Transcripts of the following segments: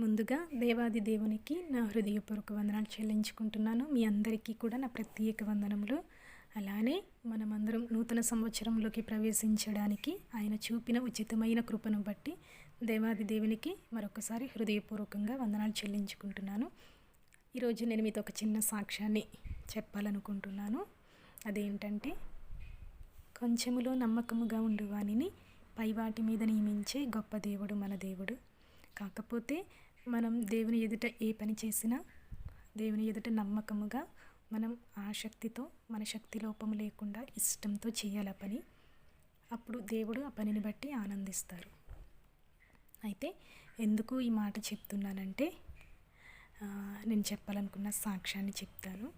ముందుగా దేవాది దేవునికి నా హృదయపూర్వక వందనాలు చెల్లించుకుంటున్నాను. మీ అందరికీ కూడా నా ప్రత్యేక వందనములు. అలానే మనమందరం నూతన సంవత్సరంలోకి ప్రవేశించడానికి ఆయన చూపిన ఉచితమైన కృపను బట్టి దేవాది దేవునికి మరొకసారి హృదయపూర్వకంగా వందనాలు చెల్లించుకుంటున్నాను. ఈరోజు నేను మీతో ఒక చిన్న సాక్ష్యాన్ని చెప్పాలనుకుంటున్నాను. అదేంటంటే కొంచెములో నమ్మకముగా ఉండు వానిని పైవాటి మీద నియమించే గొప్ప దేవుడు మన దేవుడు. కాకపోతే మనం దేవుని ఎదుట ఏ పని చేసినా దేవుని ఎదుట నమ్మకముగా మనం ఆసక్తితో మన శక్తి లోపం లేకుండా ఇష్టంతో చేయాలి ఆ పని. అప్పుడు దేవుడు ఆ పనిని బట్టి ఆనందిస్తారు. అయితే ఎందుకు ఈ మాట చెప్తున్నానంటే నేను చెప్పాలనుకున్న సాక్ష్యాన్ని చెప్తాను.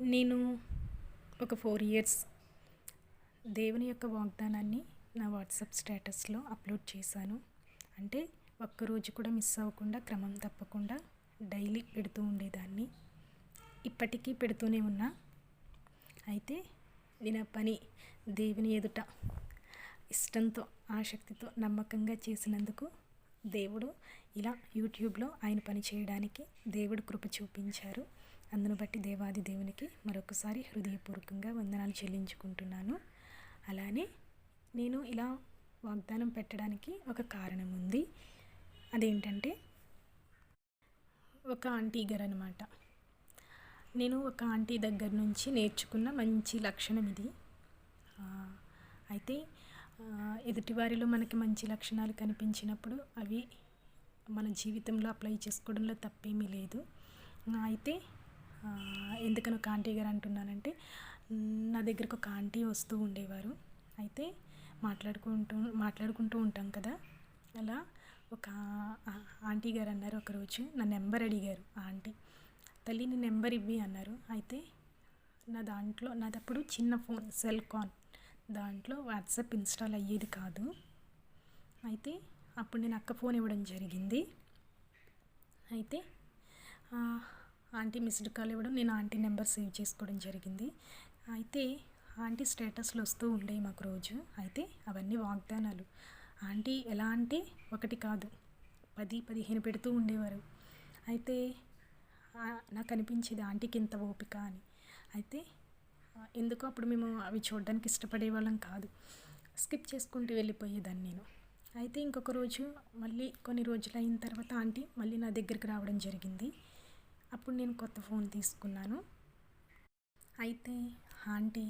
నేను ఒక ఫోర్ ఇయర్స్ దేవుని యొక్క వాగ్దానాన్ని నా వాట్సాప్ స్టేటస్లో అప్లోడ్ చేశాను. అంటే ఒక్కరోజు కూడా మిస్ అవ్వకుండా క్రమం తప్పకుండా డైలీ పెడుతూ ఉండేదాన్ని. ఇప్పటికీ పెడుతూనే ఉన్నా. అయితే నేను ఆ పని దేవుని ఎదుట ఇష్టంతో ఆసక్తితో నమ్మకంగా చేసినందుకు దేవుడు ఇలా యూట్యూబ్లో ఆయన పని చేయడానికి దేవుడు కృప చూపించారు. అందును బట్టి దేవాది దేవునికి మరొకసారి హృదయపూర్వకంగా వందనాలు చెల్లించుకుంటున్నాను. అలానే నేను ఇలా వాగ్దానం పెట్టడానికి ఒక కారణం ఉంది. అదేంటంటే ఒక ఆంటీ గారు అనమాట నేను ఒక ఆంటీ దగ్గర నుంచి నేర్చుకున్న మంచి లక్షణం ఇది. అయితే ఎదుటివారిలో మనకి మంచి లక్షణాలు కనిపించినప్పుడు అవి మన జీవితంలో అప్లై చేసుకోవడంలో తప్పేమీ లేదు. అయితే ఎందుకని ఒక ఆంటీ గారు అంటున్నానంటే నా దగ్గరకు ఒక ఆంటీ వస్తూ ఉండేవారు. అయితే మాట్లాడుకుంటూ మాట్లాడుకుంటూ ఉంటాం కదా. అలా ఒక ఆంటీ గారు అన్నారు ఒకరోజు నా నెంబర్ అడిగారు ఆ ఆంటీ. తల్లి నీ నెంబర్ ఇవ్వి అన్నారు. అయితే నా దాంట్లో నాదప్పుడు చిన్న ఫోన్ సెల్ కాన్ దాంట్లో వాట్సాప్ ఇన్స్టాల్ అయ్యేది కాదు. అయితే అప్పుడు నేను అక్క ఫోన్ ఇవ్వడం జరిగింది. అయితే ఆంటీ మిస్డ్ కాల్ ఇవ్వడం నేను ఆంటీ నెంబర్ సేవ్ చేసుకోవడం జరిగింది. అయితే ఆంటీ స్టేటస్లు వస్తూ ఉండేవి మాకు రోజు. అయితే అవన్నీ వాగ్దానాలు. ఆంటీ ఎలా అంటే ఒకటి కాదు పది పదిహేను పెడుతూ ఉండేవారు. అయితే నాకు అనిపించేది ఆంటీకి ఇంత ఓపిక అని. అయితే ఎందుకో అప్పుడు మేము అవి చూడడానికి ఇష్టపడే వాళ్ళం కాదు. స్కిప్ చేసుకుంటూ వెళ్ళిపోయేదాన్ని నేను. అయితే ఇంకొక రోజు మళ్ళీ కొన్ని రోజులు అయిన తర్వాత ఆంటీ మళ్ళీ నా దగ్గరికి రావడం జరిగింది. అప్పుడు నేను కొత్త ఫోన్ తీసుకున్నాను. అయితే ఆంటీ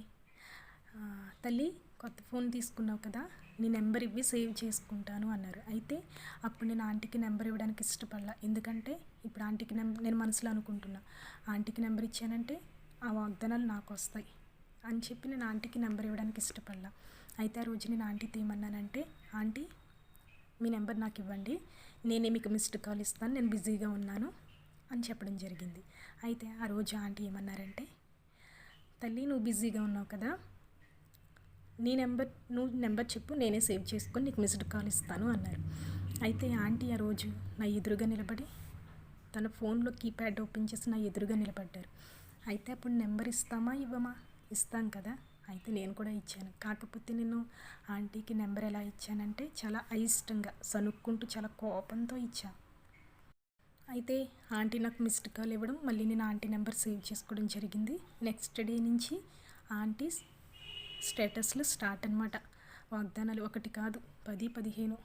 తల్లి కొత్త ఫోన్ తీసుకున్నావు కదా నీ నెంబర్ ఇవ్వి సేవ్ చేసుకుంటాను అన్నారు. అయితే అప్పుడు నేను ఆంటీకి నెంబర్ ఇవ్వడానికి ఇష్టపడలా. ఎందుకంటే ఇప్పుడు ఆంటీకి నెంబర్ నేను మనసులో అనుకుంటున్నా ఆంటీకి నెంబర్ ఇచ్చానంటే ఆ వాగ్దానాలు నాకు వస్తాయి. అని చెప్పి నేను ఆంటీకి నెంబర్ ఇవ్వడానికి ఇష్టపడలా. అయితే ఆ రోజు నేను ఆంటీతో ఏమన్నానంటే ఆంటీ మీ నెంబర్ నాకు ఇవ్వండి. నేనే మీకు మిస్డ్ కాల్ ఇస్తాను. నేను బిజీగా ఉన్నాను. అని చెప్పడం జరిగింది. అయితే ఆ రోజు ఆంటీ ఏమన్నారంటే తల్లి నువ్వు బిజీగా ఉన్నావు కదా నీ నెంబర్ నువ్వు నెంబర్ చెప్పు నేనే సేవ్ చేసుకొని నీకు మిస్డ్ కాల్ ఇస్తాను అన్నారు. అయితే ఆంటీ ఆ రోజు నా ఎదురుగా నిలబడి తన ఫోన్లో కీప్యాడ్ ఓపెన్ చేసి నా ఎదురుగా నిలబడ్డారు. అయితే అప్పుడు నెంబర్ ఇస్తామా ఇవ్వమా? ఇస్తాం కదా. అయితే నేను కూడా ఇచ్చాను. కాకపోతే నేను ఆంటీకి నెంబర్ ఎలా ఇచ్చానంటే చాలా అయిష్టంగా సనుక్కుంటూ చాలా కోపంతో ఇచ్చా. అయితే ఆంటీ నాకు మిస్డ్ కాల్ ఇవ్వడం మళ్ళీ నేను ఆంటీ నెంబర్ సేవ్ చేసుకోవడం జరిగింది. నెక్స్ట్ డే నుంచి ఆంటీ స్టేటస్లు స్టార్ట్ అనమాట వాగ్దానాలు ఒకటి కాదు పది పదిహేను.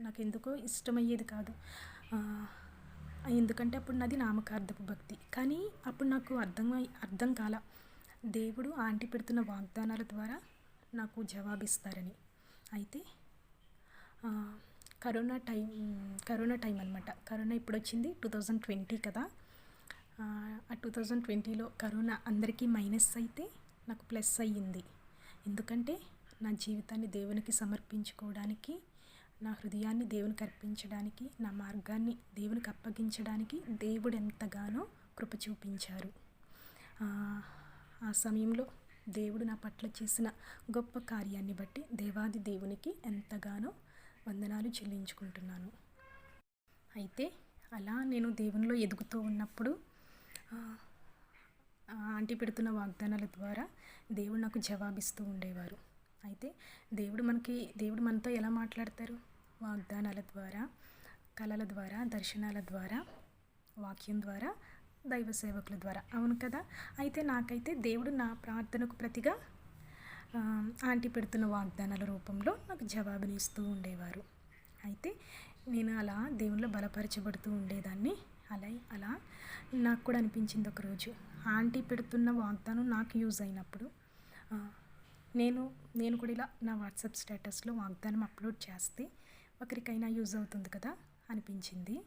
నాకు ఎందుకో ఇష్టమయ్యేది కాదు. ఎందుకంటే అప్పుడు నాది నామకార్థపు భక్తి. కానీ అప్పుడు నాకు అర్థం అర్థం కాల. దేవుడు ఆంటీ పెడుతున్న వాగ్దానాల ద్వారా నాకు జవాబిస్తారని. అయితే కరోనా టైం కరోనా టైం అనమాట కరోనా ఇప్పుడు వచ్చింది టూ థౌజండ్ ట్వంటీ కదా. ఆ, ఆ టూ థౌజండ్ ట్వంటీలో కరోనా అందరికీ మైనస్ అయితే నాకు ప్లస్ అయ్యింది. ఎందుకంటే నా జీవితాన్ని దేవునికి సమర్పించుకోవడానికి నా హృదయాన్ని దేవునికి అర్పించడానికి నా మార్గాన్ని దేవునికి అప్పగించడానికి దేవుడు ఎంతగానో కృప చూపించారు. ఆ, సమయంలో దేవుడు నా పట్ల చేసిన గొప్ప కార్యాన్ని బట్టి దేవాది దేవునికి ఎంతగానో వందనాలు చెల్లించుకుంటున్నాను. అయితే అలా నేను దేవునిలో ఎదుగుతూ ఉన్నప్పుడు ఆంటీ పెడుతున్న వాగ్దానాల ద్వారా దేవుడు నాకు జవాబిస్తూ ఉండేవారు. అయితే దేవుడు మనకి దేవుడు మనతో ఎలా మాట్లాడతారు? వాగ్దానాల ద్వారా కళల ద్వారా దర్శనాల ద్వారా వాక్యం ద్వారా దైవ సేవకుల ద్వారా. అవును కదా? అయితే నాకైతే దేవుడు నా ప్రార్థనకు ప్రతిగా ఆంటీ పెడుతున్న వాగ్దానాల రూపంలో నాకు జవాబుని ఇస్తూ ఉండేవారు. అయితే నేను అలా దేవునిలో బలపరచబడుతూ ఉండేదాన్ని. అలా అలా నాకు కూడా అనిపించింది ఒకరోజు. ఆంటీ పెడుతున్న వాగ్దానం నాకు యూజ్ అయినప్పుడు నేను నేను కూడా ఇలా నా వాట్సాప్ స్టేటస్లో వాగ్దానం అప్లోడ్ చేస్తే ఒకరికైనా యూజ్ అవుతుంది కదా అనిపించింది.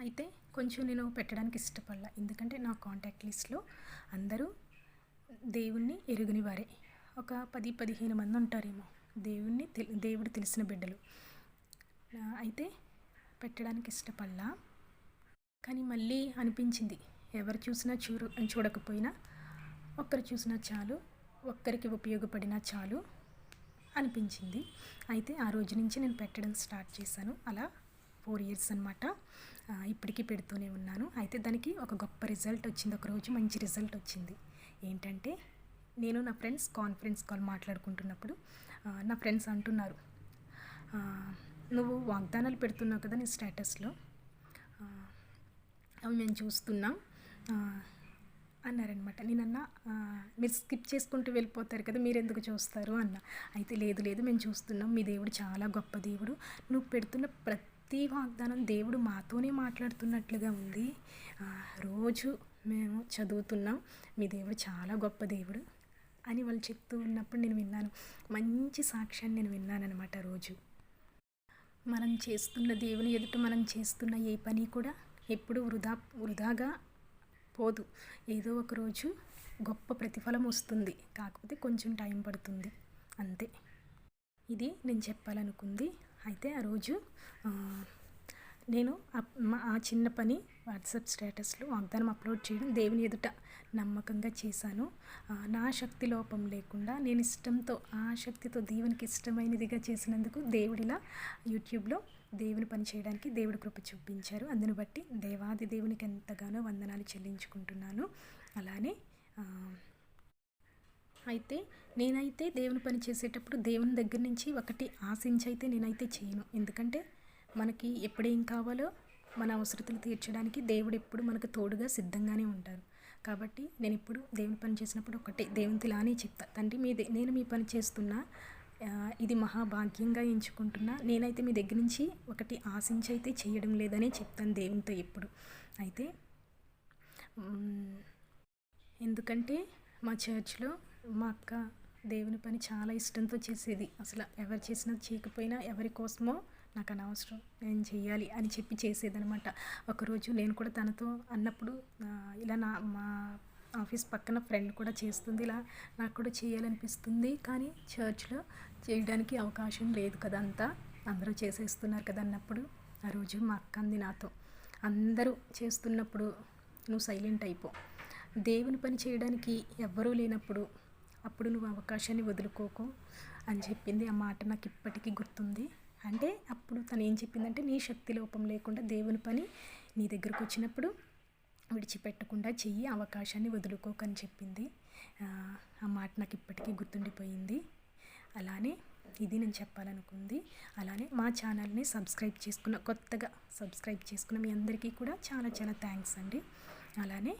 అయితే కొంచెం నేను పెట్టడానికి ఇష్టపడలా. ఎందుకంటే నా కాంటాక్ట్ లిస్ట్లో అందరూ దేవుణ్ణి ఎరుగని వారే. ఒక పది పదిహేను మంది ఉంటారేమో దేవుణ్ణి తెలి దేవుడు తెలిసిన బిడ్డలు. అయితే పెట్టడానికి ఇష్టపడలా. కానీ మళ్ళీ అనిపించింది. ఎవరు చూసినా చూడ చూడకపోయినా ఒక్కరు చూసినా చాలు ఒక్కరికి ఉపయోగపడినా చాలు అనిపించింది. అయితే ఆ రోజు నుంచి నేను పెట్టడం స్టార్ట్ చేశాను. అలా ఫోర్ ఇయర్స్ అనమాట ఇప్పటికీ పెడుతూనే ఉన్నాను. అయితే దానికి ఒక గొప్ప రిజల్ట్ వచ్చింది. ఒక రోజు మంచి రిజల్ట్ వచ్చింది. ఏంటంటే నేను నా ఫ్రెండ్స్ కాన్ఫరెన్స్ కాల్ మాట్లాడుకుంటున్నప్పుడు నా ఫ్రెండ్స్ అంటున్నారు నువ్వు వాగ్దానాలు పెడుతున్నావు కదా నీ స్టేటస్లో. అవి మేము చూస్తున్నాం. అన్నారనమాట నేనన్నా మీరు స్కిప్ చేసుకుంటూ వెళ్ళిపోతారు కదా మీరు ఎందుకు చూస్తారు అన్న. అయితే లేదు లేదు మేము చూస్తున్నాం. మీ దేవుడు చాలా గొప్ప దేవుడు. నువ్వు పెడుతున్న ప్రతి వాగ్దానం దేవుడు మాతోనే మాట్లాడుతున్నట్లుగా ఉంది. రోజు మేము చదువుతున్నాం. మీ దేవుడు చాలా గొప్ప దేవుడు అని వాళ్ళు చెప్తూ ఉన్నప్పుడు నేను విన్నాను. మంచి సాక్ష్యాన్ని నేను విన్నానమాట రోజు. మనం చేస్తున్న దేవుని ఎదుట మనం చేస్తున్న ఏ పని కూడా ఎప్పుడు వృధా వృధాగా పోదు. ఏదో ఒక రోజు గొప్ప ప్రతిఫలం వస్తుంది. కాకపోతే కొంచెం టైం పడుతుంది. అంతే. ఇది నేను చెప్పాలనుకుంది. అయితే ఆ రోజు నేను అప్- మా- ఆ చిన్న పని వాట్సాప్ స్టేటస్లో వాగ్దానం అప్లోడ్ చేయడం దేవుని ఎదుట నమ్మకంగా చేశాను. నా శక్తి లోపం లేకుండా నేను ఇష్టంతో ఆ శక్తితో దేవునికి ఇష్టమైనదిగా చేసినందుకు దేవుడిలా యూట్యూబ్లో దేవుని పని చేయడానికి దేవుడు కృప చూపించారు. అందుని బట్టి దేవాది దేవునికి ఎంతగానో వందనాలు చెల్లించుకుంటున్నాను. అలానే అయితే నేనైతే దేవుని పని చేసేటప్పుడు దేవుని దగ్గర నుంచి ఒకటి ఆశించి అయితే నేనైతే చేయను. ఎందుకంటే మనకి ఎప్పుడేం కావాలో మన అవసరతలు తీర్చడానికి దేవుడు ఎప్పుడు మనకు తోడుగా సిద్ధంగానే ఉంటారు కాబట్టి నేను ఇప్పుడు దేవుని పని చేసినప్పుడు ఒకటే దేవునితో లానే చెప్తా. తండ్రి మీ నేను మీ పని చేస్తున్నా ఇది మహాభాగ్యంగా ఎంచుకుంటున్నా. నేనైతే మీ దగ్గర నుంచి ఒకటి ఆశించి అయితే చేయడం లేదనే చెప్తాను దేవునితో ఎప్పుడు. అయితే ఎందుకంటే మా చర్చ్లో మా అక్క దేవుని పని చాలా ఇష్టంతో చేసేది. అసలు ఎవరు చేసినా చేయకపోయినా ఎవరి కోసమో నాకు అనవసరం నేను చేయాలి అని చెప్పి చేసేదనమాట ఒకరోజు నేను కూడా తనతో అన్నప్పుడు ఇలా నా మా ఆఫీస్ పక్కన ఫ్రెండ్ కూడా చేస్తుంది. ఇలా నాకు కూడా చేయాలనిపిస్తుంది. కానీ చర్చ్లో చేయడానికి అవకాశం లేదు కదా అంతా. అందరూ చేసేస్తున్నారు కదా అన్నప్పుడు. ఆ రోజు మా అక్క అంది నాతో అందరూ చేస్తున్నప్పుడు నువ్వు సైలెంట్ అయిపో. దేవుని పని చేయడానికి ఎవ్వరూ లేనప్పుడు అప్పుడు నువ్వు అవకాశాన్ని వదులుకోకు అని చెప్పింది. ఆ మాట నాకు ఇప్పటికీ గుర్తుంది. అంటే అప్పుడు తను ఏం చెప్పిందంటే నీ శక్తి లోపం లేకుండా దేవుని పని నీ దగ్గరకు వచ్చినప్పుడు విడిచిపెట్టకుండా చెయ్యి అవకాశాన్ని వదులుకోకని చెప్పింది. ఆ, మాట నాకు ఇప్పటికీ గుర్తుండిపోయింది. అలానే ఇది నేను చెప్పాలనుకుంది. అలానే మా ఛానల్ని సబ్స్క్రైబ్ చేసుకున్న కొత్తగా సబ్స్క్రైబ్ చేసుకున్న మీ అందరికీ కూడా చాలా చాలా థ్యాంక్స్ అండి. అలానే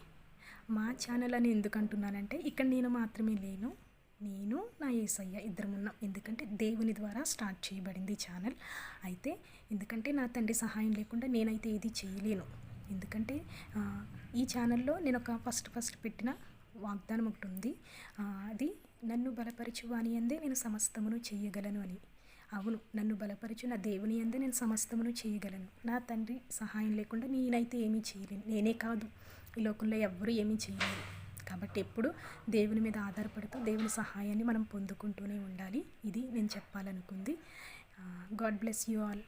మా ఛానల్ అని ఎందుకు అంటున్నానంటే ఇక్కడ నేను మాత్రమే లేను. నేను నా ఏసయ్య ఇద్దరం ఉన్నాం. ఎందుకంటే దేవుని ద్వారా స్టార్ట్ చేయబడింది ఛానల్. అయితే ఎందుకంటే నా తండ్రి సహాయం లేకుండా నేనైతే ఏది చేయలేను. ఎందుకంటే ఈ ఛానల్లో నేను ఒక ఫస్ట్ ఫస్ట్ పెట్టిన వాగ్దానం ఒకటి ఉంది. అది నన్ను బలపరచు అని అందే నేను సమస్తమును చేయగలను అని. అవును నన్ను బలపరచు నా దేవుని అందే నేను సమస్తమును చేయగలను. నా తండ్రి సహాయం లేకుండా నేనైతే ఏమీ చేయలేను. నేనే కాదు. ఈ లోకంలో ఎవ్వరూ ఏమీ చేయలేరు. కాబట్టి ఎప్పుడు దేవుని మీద ఆధారపడుతూ దేవుని సహాయాన్ని మనం పొందుకుంటూనే ఉండాలి. ఇది నేను చెప్పాలనుకుంది. God bless you all.